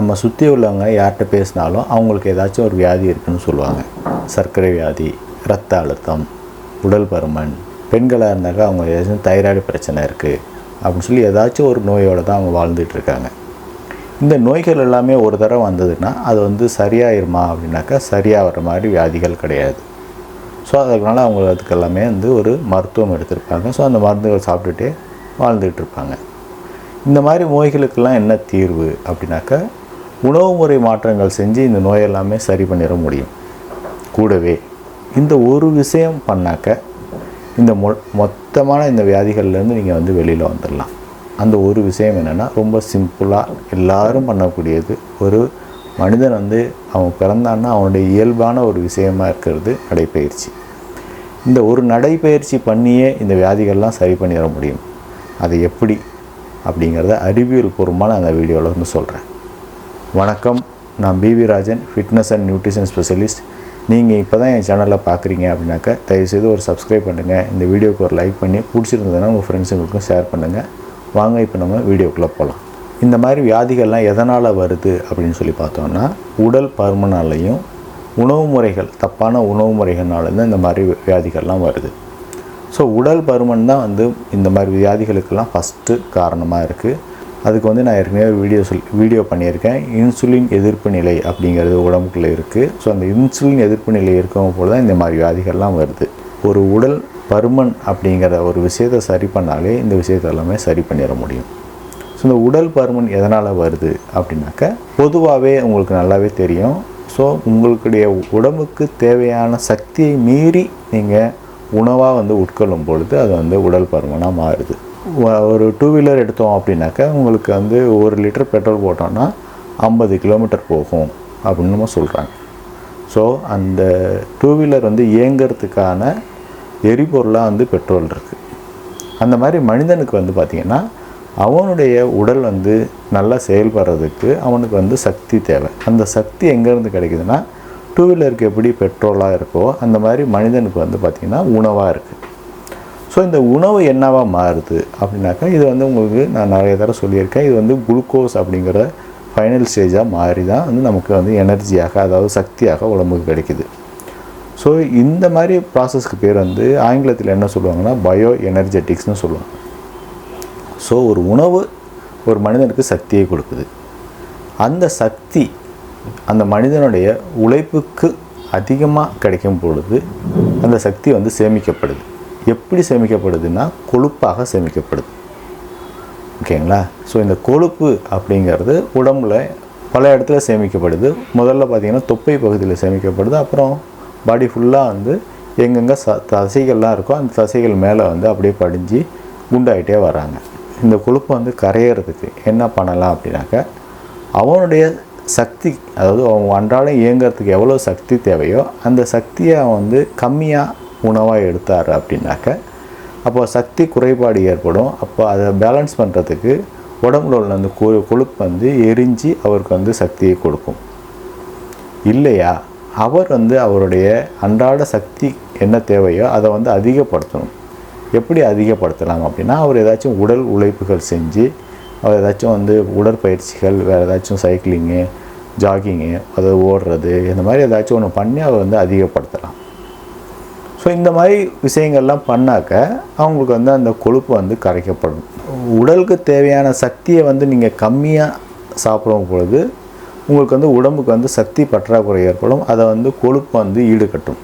நம்ம சுற்றி உள்ளவங்க யார்கிட்ட பேசினாலும் அவங்களுக்கு ஏதாச்சும் ஒரு வியாதி இருக்குன்னு சொல்லுவாங்க. சர்க்கரை வியாதி இரத்த அழுத்தம் உடல் பருமன் பெண்களாக இருந்தாக்கா அவங்க ஏதாச்சும் தைராய்டு பிரச்சனை இருக்குது அப்படின்னு சொல்லி ஏதாச்சும் ஒரு நோயோடு தான் அவங்க வாழ்ந்துட்டுருக்காங்க இந்த நோய்கள் எல்லாமே ஒரு தடவை வந்ததுன்னா அது வந்து சரியாயிருமா அப்படின்னாக்கா சரியாக வர மாதிரி வியாதிகள் கிடையாது. ஸோ அதனால் அவங்க அதுக்கு எல்லாமே வந்து ஒரு மருத்துவம் எடுத்திருப்பாங்க. ஸோ அந்த மருந்துகள் சாப்பிட்டுட்டே வாழ்ந்துகிட்டு இருப்பாங்க. இந்த மாதிரி நோய்களுக்கெல்லாம் என்ன தீர்வு அப்படின்னாக்கா உணவு முறை மாற்றங்கள் செஞ்சு இந்த நோயெல்லாமே சரி பண்ணிட முடியும். கூடவே இந்த ஒரு விஷயம் பண்ணாக்க இந்த மொ மொத்தமான இந்த வியாதிகள்லேருந்து நீங்கள் வந்து வெளியில் வந்துடலாம். அந்த ஒரு விஷயம் என்னென்னா ரொம்ப சிம்பிளாக எல்லாரும் பண்ணக்கூடியது ஒரு மனிதன் வந்து அவன் பிறந்தான்னா அவனுடைய இயல்பான ஒரு விஷயமாக இருக்கிறது நடைப்பயிற்சி இந்த ஒரு நடைப்பயிற்சி பண்ணியே இந்த வியாதிகள்லாம் சரி பண்ணிட முடியும். அது எப்படி அப்படிங்கிறத அறிவியல் பூர்வமாக நான் அந்த வீடியோவில் வந்து சொல்கிறேன் வணக்கம். நான் P V Rajan fitness and nutrition specialist நீங்கள் இப்போ தான் என் சேனலில் பார்க்குறீங்க அப்படின்னாக்கா தயவுசெய்து ஒரு சப்ஸ்கிரைப் பண்ணுங்கள் இந்த வீடியோக்கு ஒரு லைக் பண்ணி பிடிச்சிருந்ததுன்னா உங்கள் ஃப்ரெண்ட்ஸுங்களுக்கும் ஷேர் பண்ணுங்கள் வாங்க இப்போ நம்ம வீடியோக்குள்ளே போகலாம் இந்த மாதிரி வியாதிகள்லாம் எதனால் வருது அப்படின்னு சொல்லி பார்த்தோம்னா உடல் பருமனாலையும் உணவு முறைகள் தப்பான உணவு முறைகள்னால தான் இந்த மாதிரி வியாதிகள்லாம் வருது. ஸோ உடல் பருமன் தான் வந்து இந்த மாதிரி வியாதிகளுக்கெல்லாம் ஃபஸ்ட்டு காரணமாக இருக்குது அதுக்கு வந்து நான் ஏற்கனவே வீடியோ சொல் வீடியோ பண்ணியிருக்கேன். இன்சுலின் எதிர்ப்பு நிலை அப்படிங்கிறது உடம்புக்குள்ளே இருக்குது ஸோ அந்த இன்சுலின் எதிர்ப்பு நிலை இருக்கவும் போது தான் இந்த மாதிரி வியாதிகள்லாம் வருது. ஒரு உடல் பருமன் அப்படிங்கிற ஒரு விஷயத்தை சரி பண்ணாலே இந்த விஷயத்தை எல்லாமே சரி பண்ணிட முடியும். ஸோ இந்த உடல் பருமன் எதனால் வருது அப்படின்னாக்க பொதுவாகவே உங்களுக்கு நல்லாவே தெரியும். ஸோ உங்களுடைய உடம்புக்கு தேவையான சக்தியை மீறி நீங்கள் உணவாக வந்து உட்கொள்ளும் பொழுது அது வந்து உடல் பருமனாக மாறுது. ஒரு டூ வீலர் எடுத்தோம் அப்படின்னாக்கா உங்களுக்கு வந்து ஒரு லிட்டர் பெட்ரோல் போட்டோன்னா ஐம்பது கிலோமீட்டர் போகும் அப்படின்னு நம்ம சொல்கிறாங்க ஸோ அந்த டூ வீலர் வந்து இயங்கிறதுக்கான எரிபொருளாக வந்து பெட்ரோல் இருக்குது அந்த மாதிரி மனிதனுக்கு வந்து பார்த்திங்கன்னா அவனுடைய உடல் வந்து நல்லா செயல்படுறதுக்கு அவனுக்கு வந்து சக்தி தேவை. அந்த சக்தி எங்கேருந்து கிடைக்குதுன்னா டூ வீலருக்கு எப்படி பெட்ரோலாக இருக்கோ அந்த மாதிரி மனிதனுக்கு வந்து பார்த்திங்கன்னா உணவாக இருக்குது ஸோ இந்த உணவு என்னவாக மாறுது அப்படின்னாக்கா இது வந்து உங்களுக்கு நான் நிறைய தடவை சொல்லியிருக்கேன். இது வந்து குளுக்கோஸ் அப்படிங்கிற ஃபைனல் ஸ்டேஜாக மாறி தான் வந்து நமக்கு வந்து எனர்ஜியாக அதாவது சக்தியாக உடம்புக்கு கிடைக்குது. ஸோ இந்த மாதிரி ப்ராசஸ்க்கு பேர் வந்து ஆங்கிலத்தில் என்ன சொல்லுவாங்கன்னா பயோ எனர்ஜெட்டிக்ஸ்னு சொல்லுவாங்க. ஸோ ஒரு உணவு ஒரு மனிதனுக்கு சக்தியை கொடுக்குது. அந்த சக்தி அந்த மனிதனுடைய உழைப்புக்கு அதிகமாக கிடைக்கும் பொழுது அந்த சக்தி வந்து சேமிக்கப்படுது. எப்படி சேமிக்கப்படுதுன்னா கொழுப்பாக சேமிக்கப்படுது. ஓகேங்களா? ஸோ இந்த கொழுப்பு அப்படிங்கிறது உடம்புல பல இடத்துல சேமிக்கப்படுது. முதல்ல பார்த்தீங்கன்னா தொப்பை பகுதியில் சேமிக்கப்படுது. அப்புறம் பாடி ஃபுல்லாக வந்து எங்கெங்கே ச தசைகள்லாம் இருக்கோ அந்த தசைகள் மேலே வந்து அப்படியே படிஞ்சு குண்டாயிட்டே வராங்க. இந்த கொழுப்பு வந்து கரையிறதுக்கு என்ன பண்ணலாம் அப்படின்னாக்க அவனுடைய சக்தி அதாவது அவன் அன்றாடம் இயங்குறதுக்கு எவ்வளோ சக்தி தேவையோ அந்த சக்தியை அவன் வந்து கம்மியாக உணவாக எடுத்தார் அப்படின்னாக்க அப்போ சக்தி குறைபாடு ஏற்படும். அப்போ அதை பேலன்ஸ் பண்ணுறதுக்கு உடம்புல உள்ள அந்த கொ கொழுப்பு வந்து எரிஞ்சு அவருக்கு வந்து சக்தியை கொடுக்கும். இல்லையா? அவர் வந்து அவருடைய அன்றாட சக்தி என்ன தேவையோ அதை வந்து அதிகப்படுத்தணும். எப்படி அதிகப்படுத்தலாம் அப்படின்னா அவர் ஏதாச்சும் உடல் உழைப்புகள் செஞ்சு அவர் ஏதாச்சும் வந்து உடற்பயிற்சிகள் வேறு ஏதாச்சும் சைக்கிளிங்கு ஜாகிங்கு அது ஓடுறது இந்த மாதிரி ஏதாச்சும் ஒன்று பண்ணி அவர் வந்து அதிகப்படுத்தலாம். ஸோ இந்த மாதிரி விஷயங்கள்லாம் பண்ணாக்க அவங்களுக்கு வந்து அந்த கொழுப்பு வந்து கரைக்கப்படும். உடலுக்கு தேவையான சக்தியை வந்து நீங்கள் கம்மியாக சாப்பிடும் பொழுது உங்களுக்கு வந்து உடம்புக்கு வந்து சக்தி பற்றாக்குறை ஏற்படும். அதை வந்து கொழுப்பு வந்து ஈடுகட்டும்.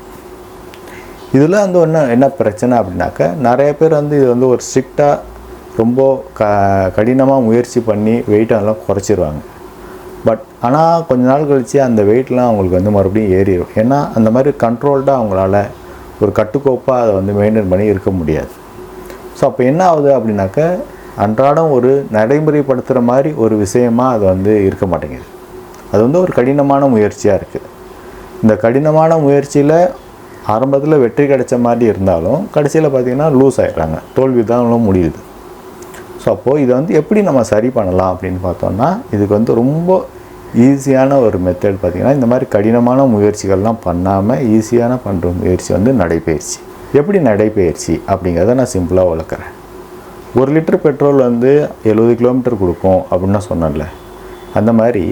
இதில் வந்து என்ன என்ன பிரச்சனை அப்படின்னாக்க நிறைய பேர் வந்து இது வந்து ஒரு ஸ்ட்ரிக்டாக ரொம்ப க கடினமாக முயற்சி பண்ணி வெயிட்டெல்லாம் குறைச்சிருவாங்க. பட் ஆனால் கொஞ்ச நாள் கழித்து அந்த வெயிட்லாம் அவங்களுக்கு வந்து மறுபடியும் ஏறிடும் ஏன்னா அந்த மாதிரி கண்ட்ரோல்டாக அவங்களால ஒரு கட்டுக்கோப்பாக அதை வந்து மெயின்டைன் பண்ணி இருக்க முடியாது. ஸோ அப்போ என்ன ஆகுது அப்படின்னாக்க அன்றாடம் ஒரு நடைமுறைப்படுத்துகிற மாதிரி ஒரு விஷயமாக அது வந்து இருக்க மாட்டேங்குது. அது வந்து ஒரு கடினமான முயற்சியாக இருக்குது இந்த கடினமான முயற்சியில் ஆரம்பத்தில் வெற்றி கிடைச்ச மாதிரி இருந்தாலும் கடைசியில் பார்த்திங்கன்னா லூஸ் ஆகிடுறாங்க தோல்வி தான் முடியுது. ஸோ அப்போது இதை வந்து எப்படி நம்ம சரி பண்ணலாம் அப்படின்னு பார்த்தோம்னா இதுக்கு வந்து ரொம்ப ஈஸியான ஒரு மெத்தட் பார்த்திங்கன்னா இந்த மாதிரி கடினமான முயற்சிகள்லாம் பண்ணாமல் ஈஸியான பண்ணுற முயற்சி வந்து நடைபயிற்சி. எப்படி நடைபயிற்சி? அப்படிங்கிறத நான் சிம்பிளாக வளர்க்குறேன். ஒரு லிட்டர் பெட்ரோல் வந்து எழுபது கிலோமீட்டர் கொடுக்கும் அப்படின்னு நான் சொன்னேன்ல. அந்த மாதிரி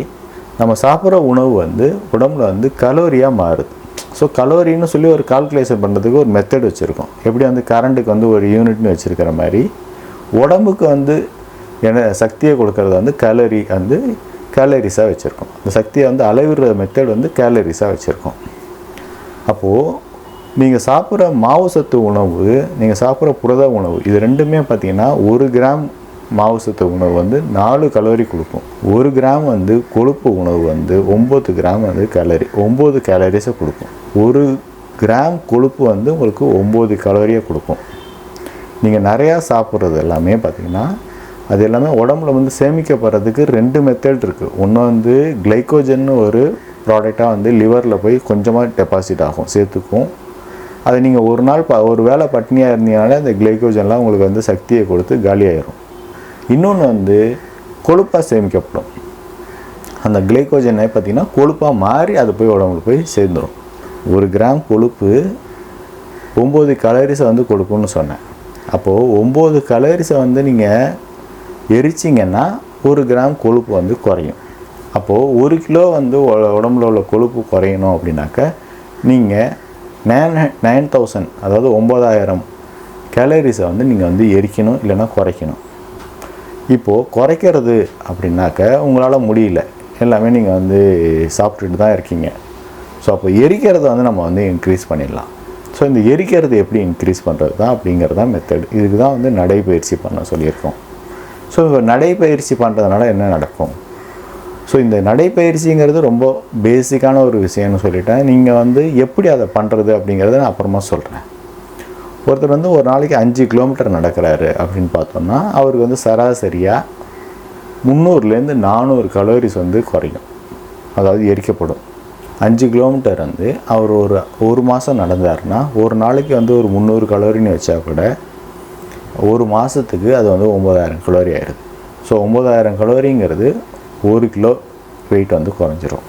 நம்ம சாப்பிட்ற உணவு வந்து உடம்புல வந்து கலோரியாக மாறுது. ஸோ கலோரின்னு சொல்லி ஒரு கால்குலேஷன் பண்ணுறதுக்கு ஒரு மெத்தட் வச்சுருக்கோம். எப்படி வந்து கரண்ட்டுக்கு வந்து ஒரு யூனிட்னு வச்சுருக்கிற மாதிரி உடம்புக்கு வந்து என சக்தியை கொடுக்கறது வந்து கலோரி வந்து கேலரிஸாக வச்சுருக்கோம். அந்த சக்தியை வந்து அளவிடுற மெத்தட் வந்து கேலரிஸாக வச்சுருக்கோம். அப்போது நீங்கள் சாப்பிட்ற மாவு சத்து உணவு நீங்கள் சாப்பிட்ற புரத உணவு இது ரெண்டுமே பார்த்தீங்கன்னா ஒரு கிராம் மாவு சத்து உணவு வந்து நாலு கலோரி கொடுக்கும். ஒரு கிராம் வந்து கொழுப்பு உணவு வந்து ஒம்பது கிராம் வந்து கேலரி ஒம்பது கேலரிஸை கொடுக்கும். ஒரு கிராம் கொழுப்பு வந்து உங்களுக்கு ஒம்பது கலோரியை கொடுக்கும். நீங்கள் நிறையா சாப்பிட்றது எல்லாமே பார்த்தீங்கன்னா அது எல்லாமே உடம்புல வந்து சேமிக்கப்படுறதுக்கு ரெண்டு மெத்தட் இருக்குது ஒன்று வந்து கிளைக்கோஜன்னு ஒரு ப்ராடக்டாக வந்து லிவரில் போய் கொஞ்சமாக டெபாசிட் ஆகும் சேர்த்துக்கும். அதை நீங்கள் ஒரு நாள் ப ஒரு வேளை பட்னியாக இருந்தீங்கனாலே அந்த கிளைக்கோஜன்லாம் உங்களுக்கு வந்து சக்தியை கொடுத்து காலியாயிரும் இன்னொன்று வந்து கொழுப்பாக சேமிக்கப்படும். அந்த கிளைக்கோஜனை பார்த்திங்கன்னா கொழுப்பாக மாறி அது போய் உடம்புல போய் சேர்ந்துடும் ஒரு கிராம் கொழுப்பு ஒம்பது கலரிஸை வந்து கொடுக்கும்னு சொன்னேன். அப்போது ஒம்பது கலரிஸை வந்து நீங்கள் எரிச்சிங்கன்னா ஒரு கிராம் கொழுப்பு வந்து குறையும். அப்போது ஒரு கிலோ வந்து உடம்புல உள்ள கொழுப்பு குறையணும் அப்படின்னாக்க நீங்கள் நைன் நைன் தௌசண்ட் அதாவது ஒம்பதாயிரம் கேலரிஸை வந்து நீங்கள் வந்து எரிக்கணும் இல்லைன்னா குறைக்கணும். இப்போது குறைக்கிறது அப்படின்னாக்க உங்களால் முடியல. எல்லாமே நீங்கள் வந்து சாப்பிட்டுட்டு தான் இருக்கீங்க. ஸோ அப்போ எரிக்கிறத வந்து நம்ம வந்து இன்க்ரீஸ் பண்ணிடலாம். ஸோ இந்த எரிக்கிறது எப்படி இன்க்ரீஸ் பண்ணுறது தான் அப்படிங்கிறது தான் மெத்தட் இதுக்கு தான் வந்து நடைபயிற்சி பண்ண சொல்லியிருக்கோம். ஸோ இப்போ நடைப்பயிற்சி பண்ணுறதுனால என்ன நடக்கும்? ஸோ இந்த நடைப்பயிற்சிங்கிறது ரொம்ப பேசிக்கான ஒரு விஷயம்னு சொல்லிட்டேன். நீங்கள் வந்து எப்படி அதை பண்ணுறது அப்படிங்கிறத நான் அப்புறமா சொல்கிறேன் ஒருத்தர் வந்து ஒரு நாளைக்கு அஞ்சு கிலோமீட்டர் நடக்கிறாரு அப்படின்னு பார்த்தோம்னா அவருக்கு வந்து சராசரியாக முந்நூறுலேருந்து நானூறு கலோரிஸ் வந்து குறையும். அதாவது எரிக்கப்படும். அஞ்சு கிலோமீட்டர் வந்து அவர் ஒரு ஒரு மாதம் நடந்தாருன்னா ஒரு நாளைக்கு வந்து ஒரு முந்நூறு கலோரின்னு வச்சா கூட ஒரு மாதத்துக்கு அது வந்து ஒம்பதாயிரம் கலோரி ஆயிடுது. ஸோ ஒம்பதாயிரம் கலோரிங்கிறது ஒரு கிலோ வெயிட் வந்து குறைஞ்சிரும்.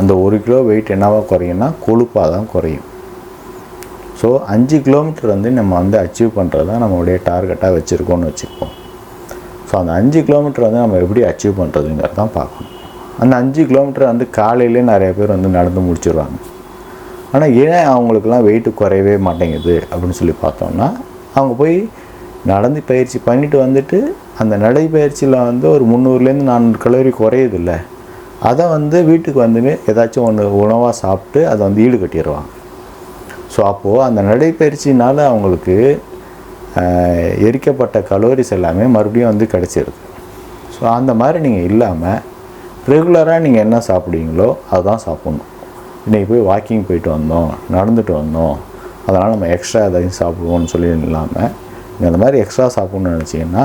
அந்த ஒரு கிலோ வெயிட் என்னவா குறையும்னா கொழுப்பாக தான் குறையும். ஸோ அஞ்சு கிலோமீட்டர் வந்து நம்ம வந்து அச்சீவ் பண்ணுறது தான் நம்மளுடைய டார்கெட்டாக வச்சுருக்கோம்னு வச்சுருப்போம் ஸோ அந்த அஞ்சு கிலோமீட்டர் வந்து நம்ம எப்படி அச்சீவ் பண்ணுறதுங்கிறது தான் பார்க்கணும். அந்த அஞ்சு கிலோமீட்டர் வந்து காலையிலே நிறைய பேர் வந்து நடந்து முடிச்சிடுவாங்க ஆனால் ஏன் அவங்களுக்குலாம் வெயிட்டு குறையவே மாட்டேங்குது அப்படின்னு சொல்லி பார்த்தோம்னா அவங்க போய் நடந்து பயிற்சி பண்ணிட்டு வந்துட்டு அந்த நடைப்பயிற்சியில் வந்து ஒரு முந்நூறுலேருந்து நானூறு கலோரி குறையுதில்ல. அதை வந்து வீட்டுக்கு வந்து ஏதாச்சும் ஒன்று உணவாக சாப்பிட்டு அதை வந்து ஈடு கட்டிடுவாங்க. ஸோ அப்போது அந்த நடைப்பயிற்சினால் அவங்களுக்கு எரிக்கப்பட்ட கலோரிஸ் எல்லாமே மறுபடியும் வந்து கிடச்சிருது. ஸோ அந்த மாதிரி நீங்கள் இல்லாமல் ரெகுலராக நீங்கள் என்ன சாப்பிடுவீங்களோ அதுதான் சாப்பிட்ணும். இன்றைக்கி போய் வாக்கிங் போயிட்டு வந்தோம் நடந்துட்டு வந்தோம் அதனால் நம்ம எக்ஸ்ட்ரா எதையும் சாப்பிடுவோம்னு சொல்லி இல்லாமல் நீங்கள் அந்த மாதிரி எக்ஸ்ட்ரா சாப்பிட்ணுன்னு நினச்சிங்கன்னா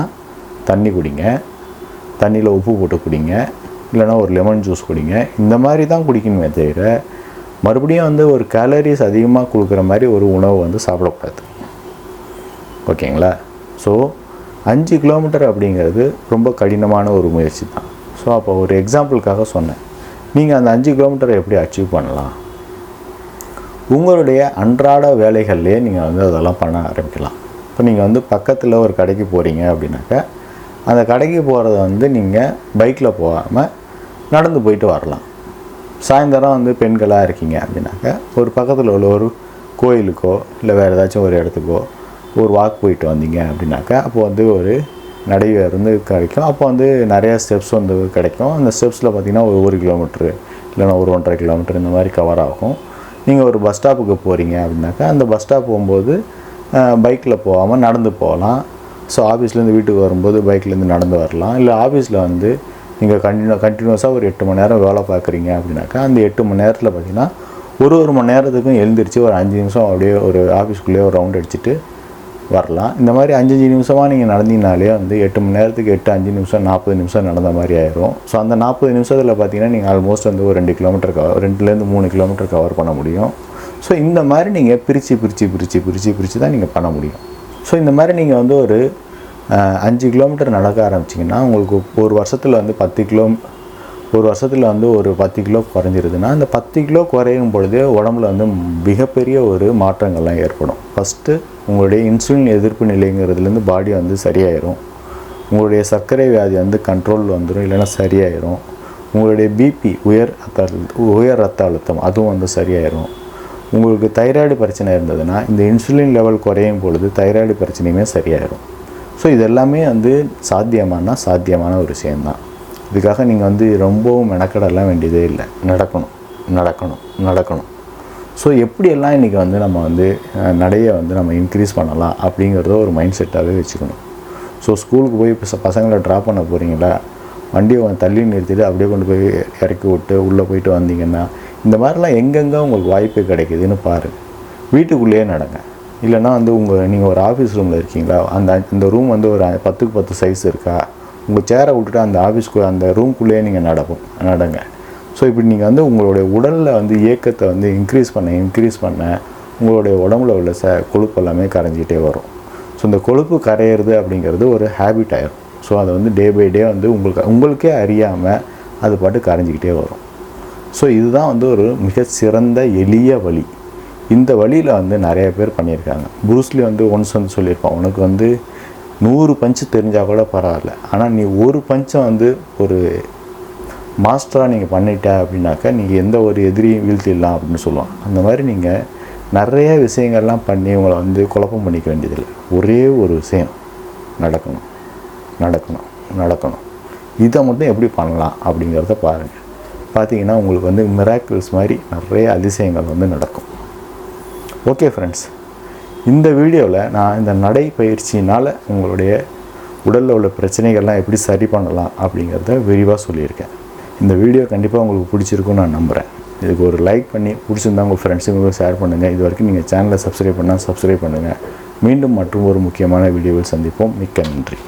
தண்ணி குடிங்க. தண்ணியில் உப்பு போட்டு குடிங்க. இல்லைன்னா ஒரு லெமன் ஜூஸ் குடிங்க. இந்த மாதிரி தான் குடிக்கணுமே தவிர மறுபடியும் வந்து ஒரு கேலரிஸ் அதிகமாக கொடுக்குற மாதிரி ஒரு உணவு வந்து சாப்பிடக்கூடாது. ஓகேங்களா? ஸோ அஞ்சு கிலோமீட்டர் அப்படிங்கிறது ரொம்ப கடினமான ஒரு முயற்சி தான். ஸோ அப்போ ஒரு எக்ஸாம்பிளுக்காக சொன்னேன். நீங்கள் அந்த அஞ்சு கிலோமீட்டரை எப்படி அச்சீவ் பண்ணலாம்? உங்களுடைய அன்றாட வேலைகள்லேயே நீங்கள் வந்து அதெல்லாம் பண்ண ஆரம்பிக்கலாம். இப்போ நீங்கள் வந்து பக்கத்தில் ஒரு கடைக்கு போகிறீங்க அப்படின்னாக்கா அந்த கடைக்கு போகிறத வந்து நீங்கள் பைக்கில் போகாமல் நடந்து போயிட்டு வரலாம். சாயந்தரம் வந்து பெண்களாக இருக்கீங்க அப்படின்னாக்கா ஒரு பக்கத்தில் உள்ள ஒரு கோயிலுக்கோ இல்லை வேறு ஏதாச்சும் ஒரு இடத்துக்கோ ஒரு வாக் போயிட்டு வந்தீங்க அப்படின்னாக்கா அப்போ வந்து ஒரு நடை வந்து கிடைக்கும். அப்போ வந்து நிறையா ஸ்டெப்ஸ் வந்து கிடைக்கும். அந்த ஸ்டெப்ஸில் பார்த்தீங்கன்னா ஒரு ஒரு கிலோமீட்ரு இல்லைன்னா ஒரு ஒன்றரை கிலோமீட்டர் இந்த மாதிரி கவர் ஆகும். நீங்கள் ஒரு பஸ் ஸ்டாப்புக்கு போகிறீங்க அப்படின்னாக்கா அந்த பஸ் ஸ்டாப் போகும்போது பைக்கில் போகாமல் நடந்து போகலாம். ஸோ ஆஃபீஸ்லேருந்து வீட்டுக்கு வரும்போது பைக்லேருந்து நடந்து வரலாம். இல்லை ஆஃபீஸில் வந்து நீங்கள் கண்டினியூ கண்டினியூஸாக ஒரு எட்டு மணி நேரம் வேலை பார்க்குறீங்க அப்படின்னாக்கா அந்த எட்டு மணி நேரத்தில் பார்த்தீங்கன்னா ஒரு ஒரு மணி நேரத்துக்கும் எழுந்திரிச்சு ஒரு அஞ்சு நிமிஷம் அப்படியே ஒரு ஆஃபீஸ்க்குள்ளேயே ஒரு ரவுண்ட் அடிச்சுட்டு வரலாம். இந்த மாதிரி அஞ்சஞ்சு நிமிஷமாக நீங்கள் நடந்தீங்கனாலே வந்து எட்டு மணி நேரத்துக்கு எட்டு அஞ்சு நிமிஷம் நாற்பது நிமிஷம் நடந்த மாதிரி ஆயிரும். ஸோ அந்த நாற்பது நிமிஷத்தில் பார்த்தீங்கன்னா நீங்கள் ஆல்மோஸ்ட் வந்து ஒரு ரெண்டு கிலோமீட்டர் கவர் ரெண்டுலேருந்து மூணு கிலோமீட்டர் கவர் பண்ண முடியும். ஸோ இந்த மாதிரி நீங்கள் பிரித்து பிரித்து பிரித்து பிரித்து பிரித்து தான் நீங்கள் பண்ண முடியும். ஸோ இந்த மாதிரி நீங்கள் வந்து ஒரு அஞ்சு கிலோமீட்டர் நடக்க ஆரம்பிச்சிங்கன்னா உங்களுக்கு ஒரு வருஷத்தில் வந்து பத்து கிலோ ஒரு வருஷத்தில் வந்து ஒரு பத்து கிலோ குறைஞ்சிருதுன்னா அந்த பத்து கிலோ குறையும் பொழுது உடம்புல வந்து மிகப்பெரிய ஒரு மாற்றங்கள்லாம் ஏற்படும். ஃபஸ்ட்டு உங்களுடைய இன்சுலின் எதிர்ப்பு நிலைங்கிறதுலேருந்து பாடி வந்து சரியாயிரும். உங்களுடைய சர்க்கரை வியாதி வந்து கண்ட்ரோல் வந்துடும் இல்லைன்னா சரியாயிரும். உங்களுடைய பிபி உயர் ரத்த உயர் ரத்த அழுத்தம் அதுவும் வந்து சரியாயிரும். உங்களுக்கு தைராய்டு பிரச்சனை இருந்ததுன்னா இந்த இன்சுலின் லெவல் குறையும் பொழுது தைராய்டு பிரச்சனையுமே சரியாயிடும் ஸோ இது எல்லாமே வந்து சாத்தியமானா சாத்தியமான ஒரு விஷயந்தான் இதுக்காக நீங்கள் வந்து ரொம்பவும் மெனக்கடலாம் வேண்டியதே இல்லை. நடக்கணும் நடக்கணும் நடக்கணும். ஸோ எப்படியெல்லாம் இன்றைக்கி வந்து நம்ம வந்து நடையை வந்து நம்ம இன்க்ரீஸ் பண்ணலாம் அப்படிங்கிறத ஒரு மைண்ட் செட்டாகவே வச்சுக்கணும். ஸோ ஸ்கூலுக்கு போய் இப்போ பசங்களை ட்ராப் பண்ண போகிறீங்களா வண்டியை தள்ளி நிறுத்திட்டு அப்படியே கொண்டு போய் இறக்கி விட்டு உள்ளே போயிட்டு வந்தீங்கன்னா இந்த மாதிரிலாம் எங்கெங்கே உங்களுக்கு வாய்ப்பு கிடைக்குதுன்னு பாருங்கள் வீட்டுக்குள்ளேயே நடங்க. இல்லைன்னா வந்து உங்கள் நீங்கள் ஒரு ஆஃபீஸ் ரூமில் இருக்கீங்களா? அந்த அந்த ரூம் வந்து ஒரு பத்துக்கு பத்து சைஸ் இருக்கா? உங்கள் சேரை விட்டுட்டு அந்த ஆஃபீஸ்க்கு அந்த ரூம்குள்ளேயே நீங்கள் நடக்கும் நடங்க. ஸோ இப்படி நீங்கள் வந்து உங்களுடைய உடலில் வந்து இயக்கத்தை வந்து இன்க்ரீஸ் பண்ண இன்க்ரீஸ் பண்ண உங்களுடைய உடம்புல உள்ள ச கொழுப்பு எல்லாமே கரைஞ்சிக்கிட்டே வரும். ஸோ இந்த கொழுப்பு கரையிறது அப்படிங்கிறது ஒரு ஹேபிட் ஆயிரும். ஸோ அதை வந்து டே பை டே வந்து உங்களுக்கு உங்களுக்கே அறியாமல் அது பாட்டு கரைஞ்சிக்கிட்டே வரும். ஸோ இதுதான் வந்து ஒரு மிக சிறந்த எளிய வழி. இந்த வழியில் வந்து நிறைய பேர் பண்ணியிருக்காங்க. புருஸ்லி வந்து ஒன்ஸ் வந்து சொல்லியிருப்பான் உனக்கு வந்து நூறு பஞ்சு தெரிஞ்சால் கூட பரவாயில்ல. ஆனால் நீ ஒரு பஞ்சம் வந்து ஒரு மாஸ்டராக நீங்கள் பண்ணிட்ட அப்படின்னாக்கா நீங்கள் எந்த ஒரு எதிரியும் வீழ்த்திடலாம் அப்படின்னு சொல்லுவான். அந்த மாதிரி நீங்கள் நிறைய விஷயங்கள்லாம் பண்ணி உங்களை வந்து குழப்பம் பண்ணிக்க வேண்டியதில்லை. ஒரே ஒரு விஷயம் நடக்கணும். நடக்கணும் நடக்கணும். இதை மட்டும் எப்படி பண்ணலாம் அப்படிங்கிறத பாருங்கள் பார்த்தீங்கன்னா உங்களுக்கு வந்து மிராக்கிள்ஸ் மாதிரி நிறைய அதிசயங்கள் வந்து நடக்கும். ஓகே ஃப்ரெண்ட்ஸ் இந்த வீடியோவில் நான் இந்த நடைப்பயிற்சினால் உங்களுடைய உடலில் உள்ள பிரச்சனைகள்லாம் எப்படி சரி பண்ணலாம் அப்படிங்கிறத விரிவாக சொல்லியிருக்கேன். இந்த வீடியோ கண்டிப்பாக உங்களுக்கு பிடிச்சிருக்கும்னு நான் நம்புகிறேன் இதுக்கு ஒரு லைக் பண்ணி பிடிச்சிருந்தா உங்கள் ஃப்ரெண்ட்ஸுங்களுக்கு ஷேர் பண்ணுங்கள் இது வரைக்கும் நீங்கள் சேனலை சப்ஸ்கிரைப் பண்ணால் சப்ஸ்கிரைப் பண்ணுங்கள் மீண்டும் மற்றும் ஒரு முக்கியமான வீடியோவில் சந்திப்போம். மிக்க நன்றி.